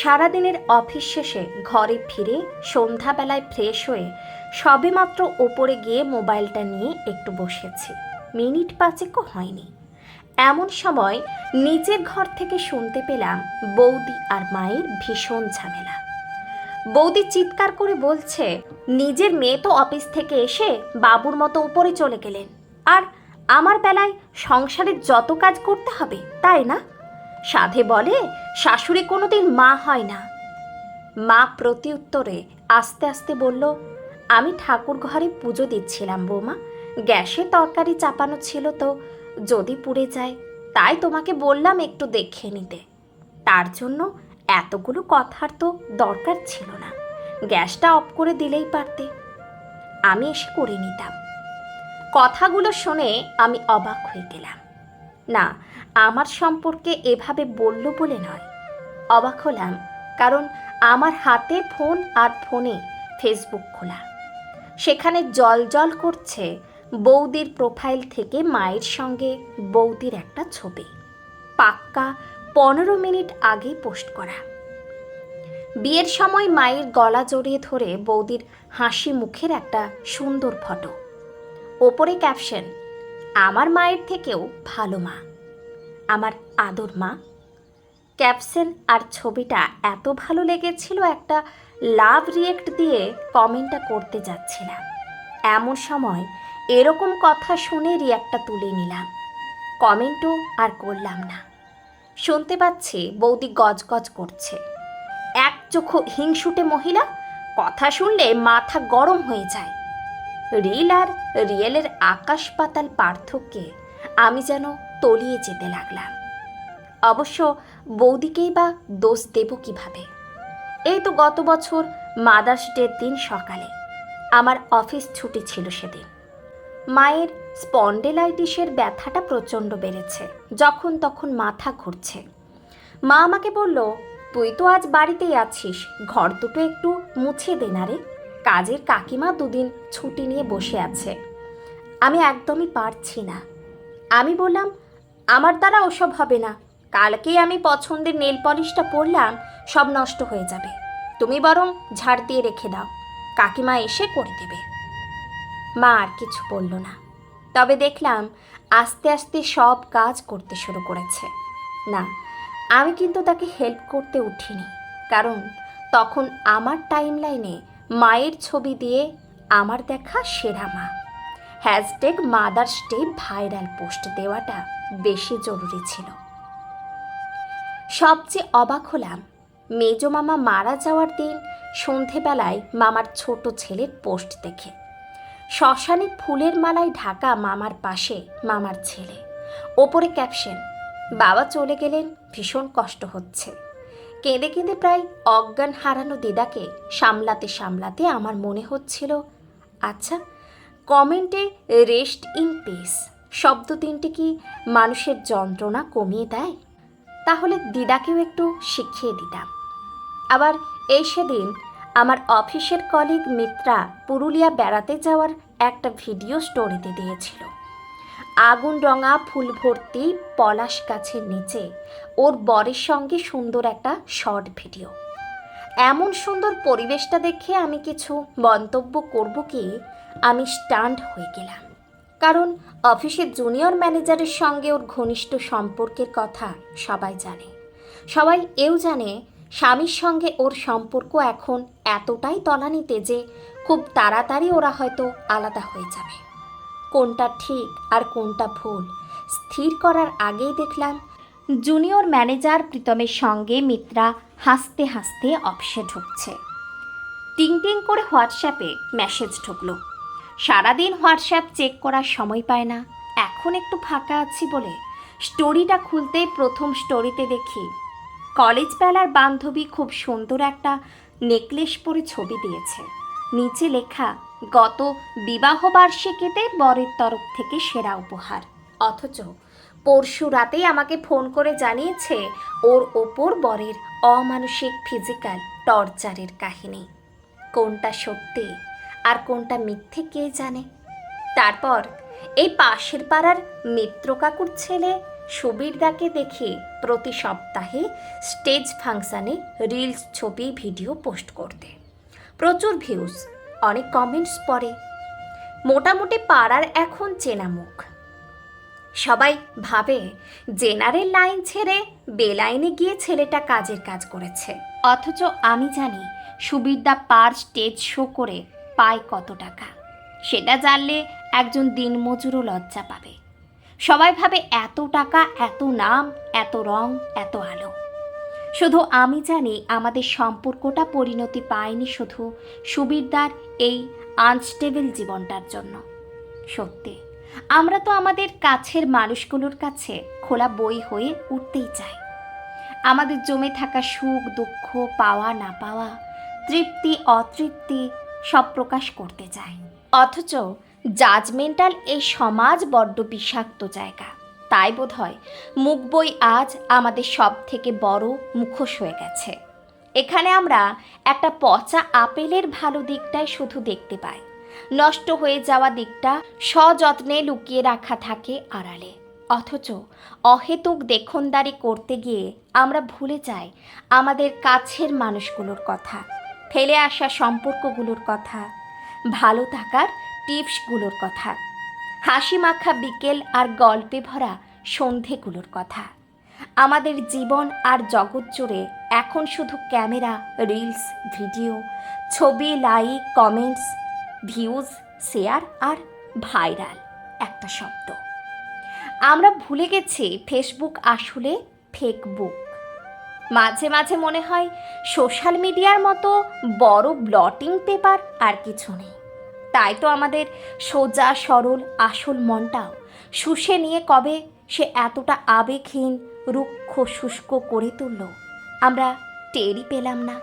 সারাদিনের অফিস শেষে ঘরে ফিরে সন্ধ্যাবেলায় ফ্রেশ হয়ে সবেমাত্র ওপরে গিয়ে মোবাইলটা নিয়ে একটু বসেছি। মিনিট পাঁচেকও হয়নি। এমন সময় নিজের ঘর থেকে শুনতে পেলাম বৌদি আর মায়ের ভীষণ ঝামেলা। বৌদি চিৎকার করে বলছে, নিজের মেয়ে তো অফিস থেকে এসে বাবুর মতো উপরে চলে গেলেন। আর আমার বেলায় সংসারের যত কাজ করতে হবে, তাই না? সাধে বলে, শাশুড়ি কোনোদিন মা হয় না। মা প্রতি উত্তরে আস্তে আস্তে বলল, আমি ঠাকুর ঘরে পুজো দিচ্ছিলাম বৌমা। গ্যাসে তরকারি চাপানো ছিল তো, যদি পুড়ে যায়, তাই তোমাকে বললাম একটু দেখে নিতে। তার জন্য এতগুলো কথার তো দরকার ছিল না। গ্যাসটা অফ করে দিলেই পারতে। আমি এসে করে নিতাম। কথাগুলো শুনে আমি অবাক হয়ে গেলাম। না, আমার সম্পর্কে এভাবে বলল বলে নয়। অবাক হলাম, কারণ আমার হাতে ফোন আর ফোনে ফেসবুক খোলা। সেখানে জল জল করছে বৌদির প্রোফাইল থেকে মায়ের সঙ্গে বৌদির একটা ছবি। পাক্কা পনেরো মিনিট আগে পোস্ট করা। বিয়ের সময় মায়ের গলা জড়িয়ে ধরে বৌদির হাসি মুখের একটা সুন্দর ফটো। ওপরে ক্যাপশন আমার মায়ের থেকেও ভালো মা। আমার আদর মা। ক্যাপশন আর ছবিটা এত ভালো লেগেছিল একটা লাভ রিয়েক্ট দিয়ে কমেন্টটা করতে যাচ্ছিলাম। এমন সময় এরকম কথা শুনে রিয়াক্টটা তুলে নিলাম। কমেন্টও আর করলাম না। শুনতে পাচ্ছি বৌদি গজগজ করছে। এক চোখ হিংসুটে মহিলা, কথা শুনলে মাথা গরম হয়ে যায়। রিল আর রিয়েলের আকাশ পাতাল পার্থক্যে আমি যেন তলিয়ে যেতে লাগলাম। অবশ্য বৌদিকেই বা দোষ দেব কীভাবে? এই তো গত বছর মাদার্স ডের দিন সকালে। আমার অফিস ছুটি ছিল সেদিন। মায়ের স্পন্ডেলাইটিসের ব্যথাটা প্রচণ্ড বেড়েছে, যখন তখন মাথা ঘুরছে। মা আমাকে বলল, তুই তো আজ বাড়িতেই আছিস, ঘর দুটো একটু মুছে দে না রে। কাজের কাকিমা দুদিন ছুটি নিয়ে বসে আছে। আমি একদমই পারছি না। আমি বললাম, আমার দ্বারা ওসব হবে না। কালকেই আমি পছন্দের নেল পলিশটা পরলাম, সব নষ্ট হয়ে যাবে। তুমি বরং ঝাড় দিয়ে রেখে দাও। কাকিমা এসে করে দেবে মা আর কিছু বলল না। তবে দেখলাম, আস্তে আস্তে সব কাজ করতে শুরু করেছে। না, আমি কিন্তু তাকে হেল্প করতে উঠিনি। কারণ তখন আমার টাইম লাইনে মায়ের ছবি দিয়ে আমার দেখা সেরা মা। Hashtag mother's day viral post দেওয়াটা বেশি জরুরি ছিল। সবচেয়ে অবাক হলাম, মেজো মামা মারা যাওয়ার দিন সন্ধেবেলায় মামার ছোট ছেলের পোস্ট দেখে। শ্মশানে ফুলের মালায় ঢাকা মামার পাশে মামার ছেলে। ওপরে ক্যাপশন, বাবা চলে গেলেন, ভীষণ কষ্ট হচ্ছে। কেঁদে কেঁদে প্রায় অজ্ঞান হারানো দিদাকে সামলাতে সামলাতে আমার মনে হচ্ছিল আচ্ছা কমেন্টে রেস্ট ইন পিস, শব্দ তিনটে কি মানুষের যন্ত্রণা কমিয়ে দেয়? তাহলে দিদাকেও একটু শিখিয়ে দিতাম। আবার এই সেদিন আমার অফিসের কলিগ মিত্রা পুরুলিয়া বেড়াতে যাওয়ার একটা ভিডিও স্টোরিতে দিয়েছিল। আগুন রঙা ফুল ভর্তি পলাশ গাছের নিচে ওর বরের সঙ্গে সুন্দর একটা শর্ট ভিডিও। এমন সুন্দর পরিবেশটা দেখে আমি কিছু মন্তব্য করব কি, আমি স্টান্ড হয়ে গেলাম। কারণ অফিসের জুনিয়র ম্যানেজারের সঙ্গে ওর ঘনিষ্ঠ সম্পর্কের কথা সবাই জানে। সবাই এও জানে স্বামীর সঙ্গে ওর সম্পর্ক এখন এতটাই তলানিতে যে খুব তাড়াতাড়ি ওরা হয়তো আলাদা হয়ে যাবে। কোনটা ঠিক আর কোনটা ভুল। স্থির করার আগেই দেখলাম, জুনিয়র ম্যানেজার প্রীতমের সঙ্গে মিত্রা হাসতে হাসতে অফিসে ঢুকছে। টিং টিং করে হোয়াটসঅ্যাপে মেসেজ ঢুকলো। সারাদিন হোয়াটসঅ্যাপ চেক করার সময় পায় না। এখন একটু ফাঁকা আছি বলে স্টোরিটা খুলতে প্রথম স্টোরিতে দেখি, কলেজ বেলার বান্ধবী খুব সুন্দর একটা নেকলেস পরে ছবি দিয়েছে। নিচে লেখা গত বিবাহ বার্ষিকীতে বরের তরফ থেকে সেরা উপহার। অথচ পরশু রাতেই আমাকে ফোন করে জানিয়েছে, ওর ওপর বরের অমানসিক ফিজিক্যাল টর্চারের কাহিনী। কোনটা সত্যি আর কোনটা মিথ্যে কে জানে? তারপর এই পাশের পাড়ার মিত্র কাকুর ছেলে সুবীরদাকে দেখে প্রতি সপ্তাহে স্টেজ ফাংশানে রিলস, ছবি, ভিডিও পোস্ট করতে। প্রচুর ভিউজ। অনেক কমেন্টস পড়ে। মোটামুটি পাড়ার এখন চেনা মুখ। সবাই ভাবে, জেনারেল লাইন ছেড়ে বেলাইনে গিয়ে ছেলেটা কাজের কাজ করেছে। অথচ আমি জানি সুবিরদা পার স্টেজ শো করে পায় কত টাকা। সেটা জানলে একজন দিনমজুরও লজ্জা পাবে। সবাই ভাবে, এত টাকা, এত নাম, এত রং, এত আলো। শুধু আমি জানি আমাদের সম্পর্কটা পরিণতি পায়নি শুধু সুবিরদার এই আনস্টেবল জীবনটার জন্য। সত্যি, আমরা তো আমাদের কাছের মানুষগুলোর কাছে খোলা বই হয়ে উঠতেই চাই। আমাদের জমে থাকা সুখ, দুঃখ পাওয়া, না পাওয়া, তৃপ্তি, অতৃপ্তি সব প্রকাশ করতে চাই। অথচ জাজমেন্টাল এই সমাজ বড্ড বিষাক্ত জায়গা। তাই বোধ হয় মুখ বই আজ আমাদের সব থেকে বড় মুখোশ হয়ে গেছে। এখানে আমরা একটা পচা আপেলের ভালো দিকটাই শুধু দেখতে পাই। নষ্ট হয়ে যাওয়া দিকটা সযত্নে লুকিয়ে রাখা থাকে আড়ালে। অথচ অহেতুক দেখনদারি করতে গিয়ে আমরা ভুলে যাই আমাদের কাছের মানুষগুলোর কথা, ফেলে আসা সম্পর্কগুলোর কথা, ভালো থাকার টিপসগুলোর কথা। হাসি মাখা বিকেল আর গল্পে ভরা সন্ধেগুলোর কথা। আমাদের জীবন আর জগৎ জুড়ে এখন শুধু ক্যামেরা, রিলস, ভিডিও, ছবি, লাইক, কমেন্টস, ভিউজ, শেয়ার আর ভাইরাল একটা শব্দ। আমরা ভুলে গেছি ফেসবুক আসলে ফেক বুক মাঝে মাঝে মনে হয় সোশ্যাল মিডিয়ার মতো বড় ব্লটিং পেপার আর কিছু নেই। তাই তো আমাদের সোজা, সরল, আসল মনটাও শুষে নিয়ে কবে সে এতটা আবেগহীন, রুক্ষ, শুষ্ক করে তুলল? আমরা টেরই পেলাম না।